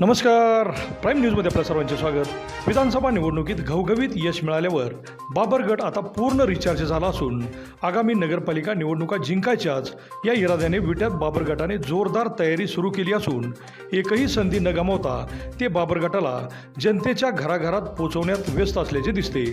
नमस्कार. प्राईम न्यूजमध्ये आपल्या सर्वांचे स्वागत. विधानसभा निवडणुकीत घवघवीत यश मिळाल्यावर बाबर गट आता पूर्ण रिचार्ज झाला असून आगामी नगरपालिका निवडणुका जिंकायच्याच या इराद्याने विट्यात बाबर गटाने जोरदार तयारी सुरू केली असून एकही संधी न गमावता ते बाबर गटाला जनतेच्या घराघरात पोहोचवण्यात व्यस्त असल्याचे दिसते.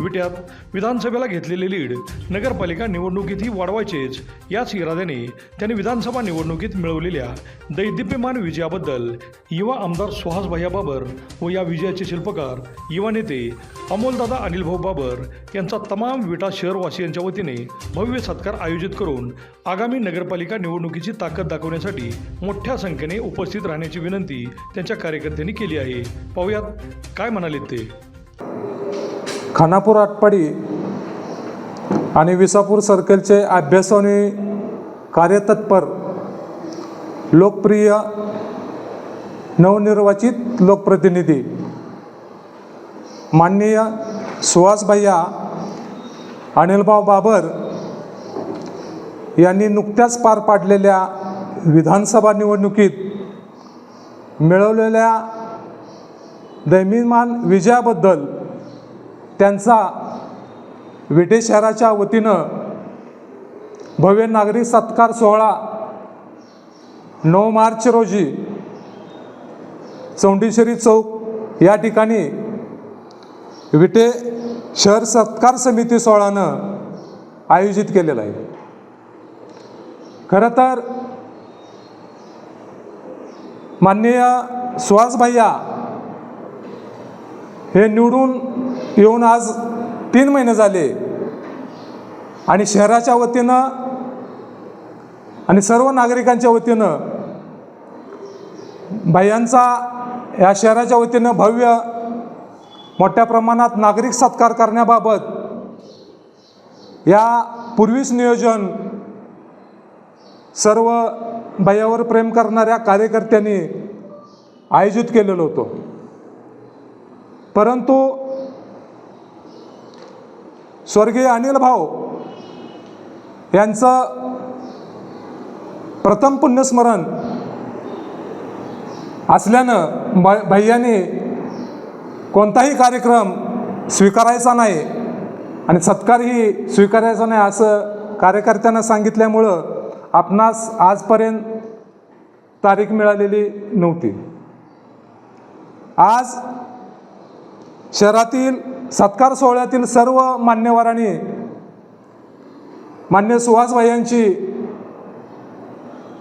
विट्यात विधानसभेला घेतलेले लीड नगरपालिका निवडणुकीतही वाढवायचेच याच इराद्याने त्यांनी विधानसभा निवडणुकीत मिळवलेल्या दैदिप्यमान विजयाबद्दल युवा आमदार सुहास भैया बाबर व या विजयाचे शिल्पकार युवा नेते अमोलदादा अनिलभाऊ बाबर यांचा तमाम विटा शहरवासियांच्या वतीने भव्य सत्कार आयोजित करून आगामी नगरपालिका निवडणुकीची ताकद दाखवण्यासाठी मोठ्या संख्येने उपस्थित राहण्याची विनंती त्यांच्या कार्यकर्त्यांनी केली आहे. पाहुयात काय म्हणाले ते. खानापूर आटपाडी आणि विसापूर सर्कलचे अभ्यास आणि कार्यतत्पर लोकप्रिय नवनिर्वाचित लोकप्रतिनिधी. माननीय सुहास भैया अनिलभाऊ बाबर यांनी नुकत्याच पार पाडलेल्या विधानसभा निवडणुकीत मिळवलेल्या दैमिमान विजयाबद्दल त्यांचा विटे शहराच्या वतीनं भव्य नागरिक सत्कार सोहळा नऊ मार्च रोजी चौंडेश्वरी चौक. या ठिकाणी विटे शहर सत्कार समिती सोहळ्यानं आयोजित केलेला आहे. खरं तर माननीय सुहास भैया हे निवडून येऊन आज तीन महिने झाले आणि शहराच्या वतीनं आणि सर्व नागरिकांच्या वतीनं भैयांचा या शहराच्या वतीनं भव्य मोठ्या प्रमाणात नागरिक सत्कार करण्याबाबत या पूर्वीच नियोजन सर्व भयावर प्रेम करणाऱ्या कार्यकर्त्यांनी आयोजित केलेलं होतं. परंतु स्वर्गीय अनिल भाऊ यांचं प्रथम पुण्यस्मरण असल्यानं ब भैयाने कोणताही कार्यक्रम स्वीकारायचा नाही आणि सत्कारही स्वीकारायचा नाही असं कार्यकर्त्यांना सांगितल्यामुळं आपणास आजपर्यंत तारीख मिळालेली नव्हती. आज शहरातील सत्कार सोहळ्यातील सर्व मान्यवरांनी मान्य सुहास यांची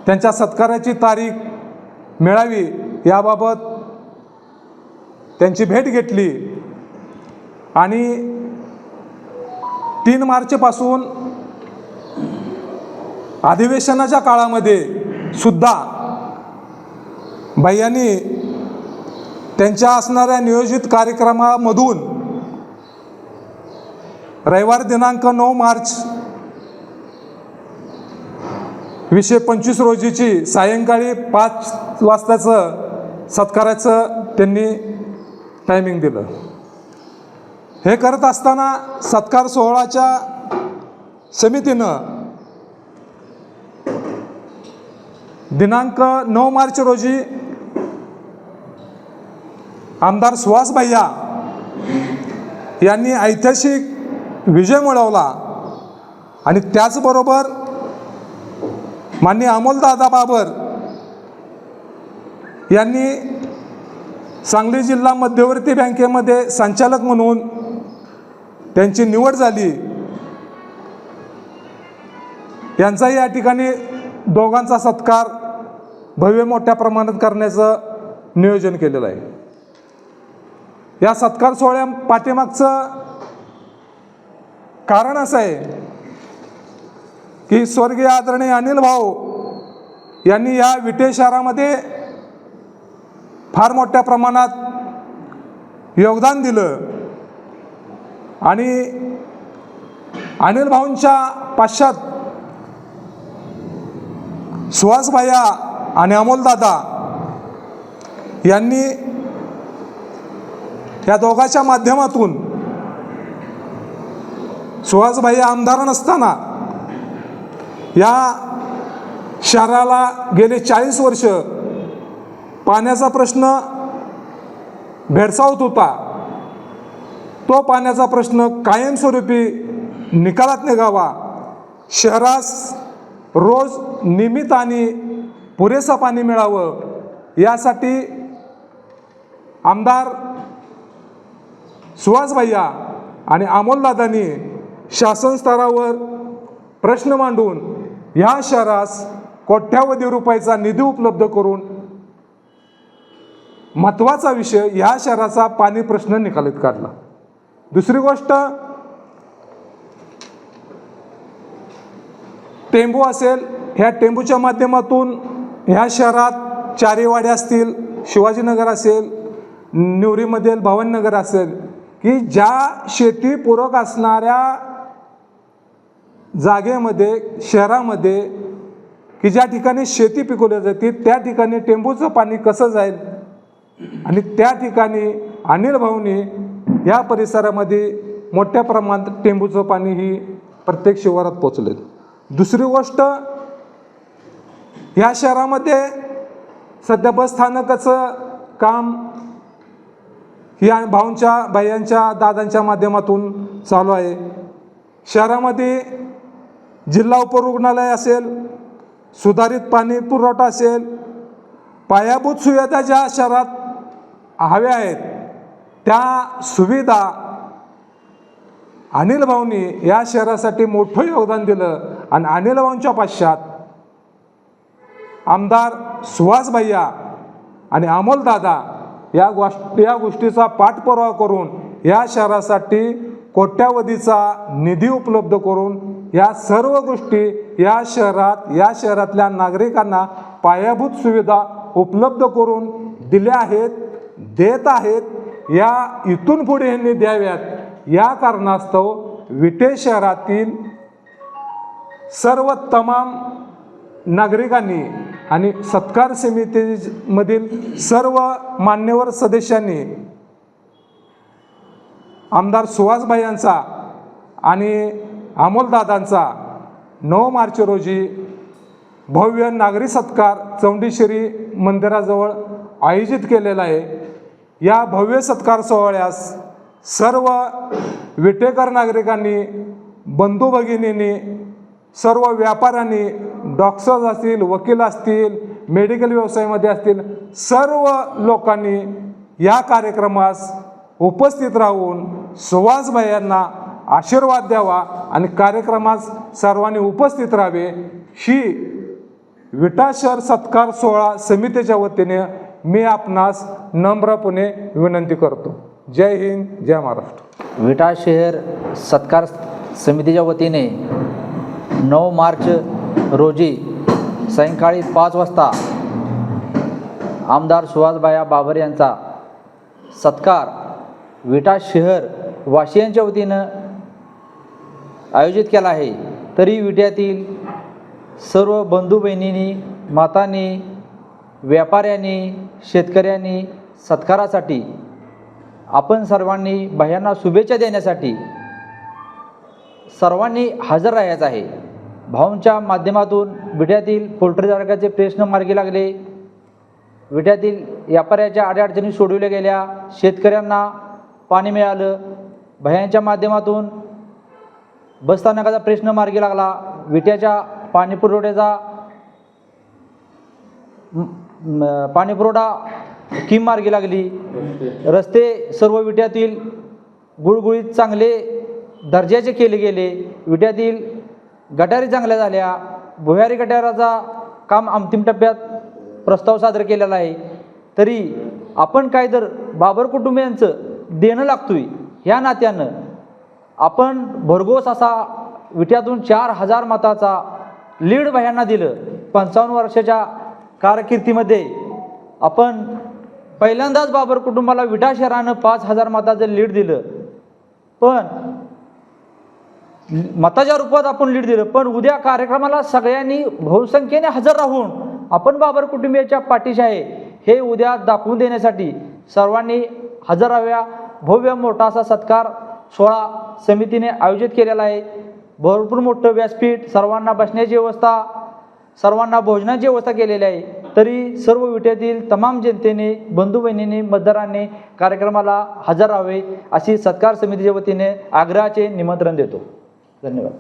त्यांच्या सत्काराची तारीख मिळावी याबाबत त्यांची भेट घेतली. आणि तीन मार्चपासून अधिवेशनाच्या काळामध्ये सुद्धा भैयांनी त्यांच्या असणाऱ्या नियोजित कार्यक्रमामधून रविवार दिनांक नऊ मार्च वीसशे पंचवीस रोजीची सायंकाळी पाच वाजताचं सत्काराचं त्यांनी टायमिंग दिलं. हे करत असताना सत्कार सोहळाच्या समितीनं दिनांक नऊ मार्च रोजी आमदार सुहास भैया यांनी ऐतिहासिक विजय मिळवला आणि त्याचबरोबर माननीय अमोलदादा बाबर यांनी सांगली जिल्हा मध्यवर्ती बँकेमध्ये संचालक म्हणून त्यांची निवड झाली. यांचाही या ठिकाणी दोघांचा सत्कार भव्य मोठ्या प्रमाणात करण्याचं नियोजन केलेलं आहे. या सत्कार सोहळ्या पाठीमागचं कारण असं आहे की स्वर्गीय आदरणीय अनिल भाऊ यांनी या विटे शहरामध्ये फार मोठ्या प्रमाणात योगदान दिलं. आणि अनिल भाऊंच्या पाश्चात सुहास भाया आणि अमोलदादा यांनी या दोघाच्या माध्यमातून सुहास भैया आमदार नसताना या शहराला गेले चाळीस वर्ष पाण्याचा प्रश्न भेडसावत होता. तो पाण्याचा प्रश्न कायमस्वरूपी निकालात निघावा. शहरास रोज नियमित आणि पुरेसं पाणी मिळावं यासाठी आमदार सुहास भैया आणि अमोलदादांनी शासन स्तरावर प्रश्न मांडून ह्या शहरास कोट्यावधी रुपयाचा निधी उपलब्ध करून महत्त्वाचा विषय ह्या शहराचा पाणी प्रश्न निकालीत काढला. दुसरी गोष्ट टेंबू असेल ह्या टेंबूच्या माध्यमातून ह्या शहरात चारेवाडे असतील शिवाजीनगर असेल निवरीमधील भवननगर असेल की ज्या शेतीपूरक असणाऱ्या जागेमध्ये शहरामध्ये की ज्या ठिकाणी शेती पिकवली जाते त्या ठिकाणी टेंबूचं पाणी कसं जाईल? आणि त्या ठिकाणी अनिल भाऊनी या परिसरामध्ये मोठ्या प्रमाणात टेंबूचं पाणी ही प्रत्येक शिवारात पोचले दुसरी गोष्ट ह्या शहरामध्ये सध्या बस स्थानकाचं काम या भाऊंच्या भायांच्या दादांच्या माध्यमातून चालू आहे. शहरामध्ये जिल्हा उपरुग्णालय असेल सुधारित पाणी पुरवठा असेल पायाभूत सुविधा ज्या शहरात हव्या आहेत. त्या सुविधा अनिल भाऊंनी या शहरासाठी मोठं योगदान दिलं आणि अनिल भाऊंच्या पाश्चात आमदार सुहास भैया आणि अमोलदादा या गोष्ट या गोष्टीचा पाठपुरावा करून या शहरासाठी कोट्यावधीचा निधी उपलब्ध करून या सर्व गोष्टी या शहरात या शहरातल्या नागरिकांना पायाभूत सुविधा उपलब्ध करून दिल्या आहेत. देत आहेत या इथून पुढे यांनी द्याव्यात. या कारणास्तव विटे शहरातील सर्व तमाम नागरिकांनी आणि सत्कार समितीमधील सर्व मान्यवर सदस्यांनी आमदार सुहासभाई यांचा आणि अमोलदादांचा नऊ मार्च रोजी भव्य नागरी सत्कार चौंडीश्वरी मंदिराजवळ आयोजित केलेला आहे. या भव्य सत्कार सोहळ्यास सर्व विटेकर नागरिकांनी बंधू भगिनींनी सर्व व्यापाऱ्यांनी डॉक्टर्स असतील वकील असतील मेडिकल व्यवसायामध्ये असतील सर्व लोकांनी या कार्यक्रमास उपस्थित राहून सुहासभाई यांना आशीर्वाद द्यावा आणि कार्यक्रमास सर्वांनी उपस्थित राहावे. ही विटाशर सत्कार सोहळा समितीच्या वतीने मी आपणास नम्रपणे विनंती करतो. जय हिंद जय महाराष्ट्र. विटा शहर सत्कार समितीच्या वतीने नऊ मार्च रोजी सायंकाळी पाच वाजता आमदार सुहासबाया बाबर यांचा सत्कार विटा शहर वाशियांच्या वतीनं आयोजित केला आहे. तरी विट्यातील सर्व बंधू बहिणींनी मातांनी व्यापाऱ्यांनी शेतकऱ्यांनी सत्कारासाठी आपण सर्वांनी बाह्यांना शुभेच्छा देण्यासाठी सर्वांनी हजर राहायचं आहे. भाऊंच्या माध्यमातून विट्यातील पोल्ट्रीधारकाचे प्रश्न मार्गी लागले. विट्यातील व्यापाऱ्याच्या अडीअडचणी सोडवल्या गेल्या. शेतकऱ्यांना पाणी मिळालं. भयांच्या माध्यमातून बसस्थानकाचा प्रश्न मार्गी लागला. विट्याच्या पाणी पुरवठ्याचा पाणीपुरवठा किम मार्गी लागली? रस्ते सर्व विट्यातील गुळगुळीत चांगले दर्जाचे केले गेले. विट्यातील गटारी चांगल्या झाल्या. भुयारी गटाराचा काम अंतिम टप्प्यात प्रस्ताव सादर केलेला आहे. तरी आपण काय तर बाबर कुटुंबियांचं देणं लागतोय. ह्या नात्यानं आपण भरघोस असा विट्यातून चार हजार मताचा लीड भयांना दिलं. पंचावन्न वर्षाच्या कारकिर्दीमध्ये आपण पहिल्यांदाच बाबर कुटुंबाला विटा शहरानं पाच हजार मताचं लीड दिलं. पण मताच्या रूपात आपण लीड दिलं. पण उद्या कार्यक्रमाला सगळ्यांनी बहुसंख्येने हजर राहून आपण बाबर कुटुंबियाच्या पाठीशी आहे. हे उद्या दाखवून देण्यासाठी सर्वांनी हजर राहाव्या. भव्य मोठा असा सत्कार सोहळा समितीने आयोजित केलेला आहे. भरपूर मोठं व्यासपीठ सर्वांना बसण्याची व्यवस्था सर्वांना भोजनाची व्यवस्था केलेली आहे. तरी सर्व विट्यातील तमाम जनतेने बंधू बहिणींनी मतदारांनी कार्यक्रमाला हजर राहावे अशी सत्कार समितीच्या वतीने आग्रहाचे निमंत्रण देतो. धन्यवाद.